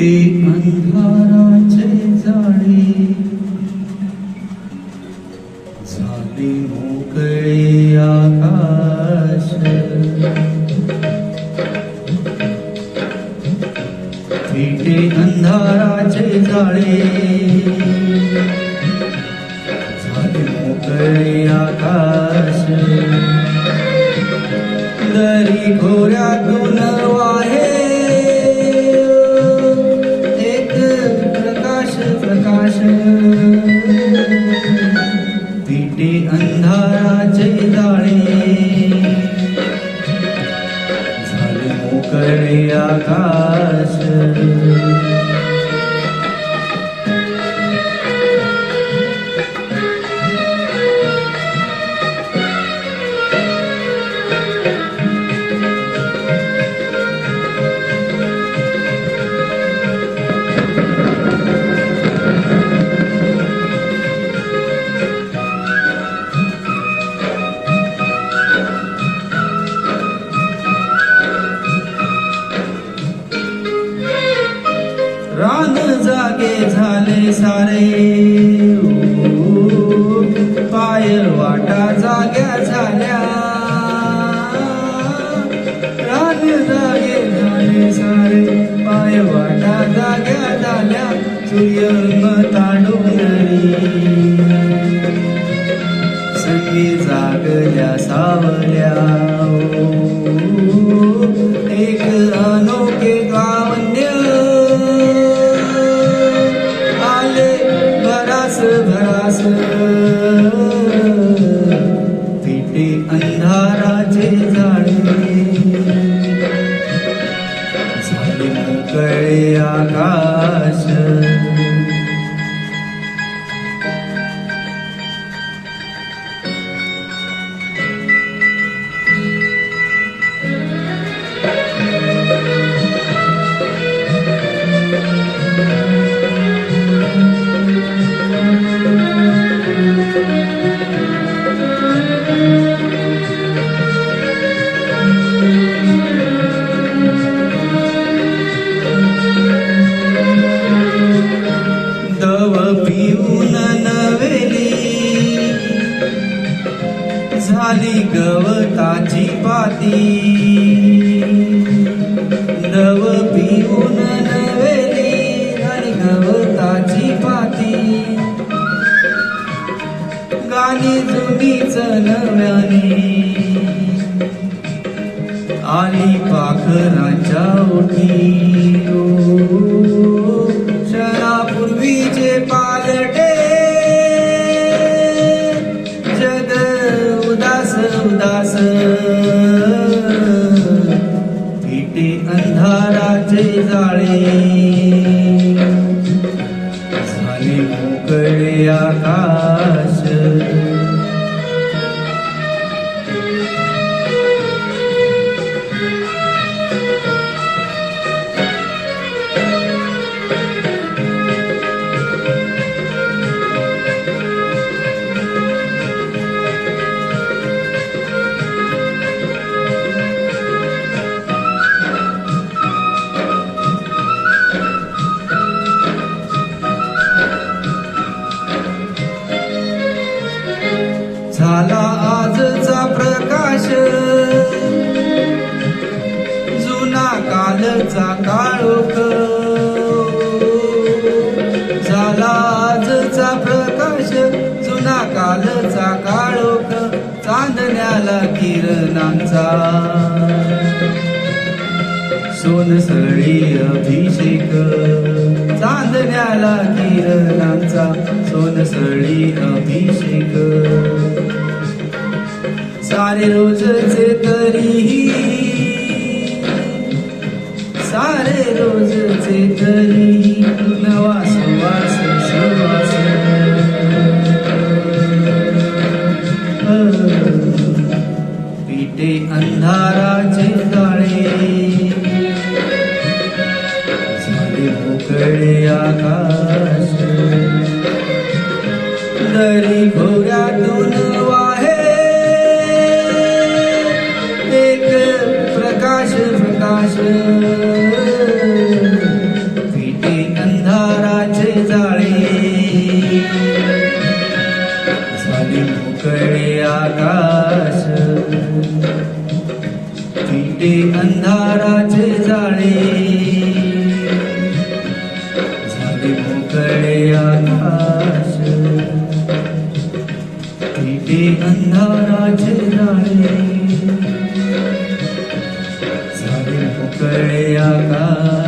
ते अंधाराचे जाळे झाले मोकळे आकाश. फिटे अंधाराचे जाळे झाले मोकळे आकाश. दरी घोऱ्यातून वाहे मोकळे रान जागे झाले सारे. ओ, पाय वाटा जाग्या झाल्या. रान जागे झाले सारे पाय वाटा जाग्या झाल्या. सूर्य डोंगरी संगी जागल्या सावल्या. पेटे अंधाराचे जाळे झाले मोकळे आकाश पाती दव पिऊन नवेली झाली गवताची पाती. गाणी जुनीच नव्याने आली पाखराच्या ओठी मोकळे काळोख. झाला आजचा प्रकाश जुना कालचा काळोख. चांदण्याला किरणांचा. सोनसळी अभिषेक. चांदण्याला किरणांचा. सोनसळी अभिषेक. सारे रोजचे तरीही सारे रोजचे तरी नवा सुवास सुवास पिटे अंधाराचे जाळे झाले मोकळे आकाश. दरी भोग्यातून उकडे आकाश. तिथे अंधाराचे जाळे झाले उकडे आकाश. तिथे अंधाराचे जाळे झाले उकडे आकाश.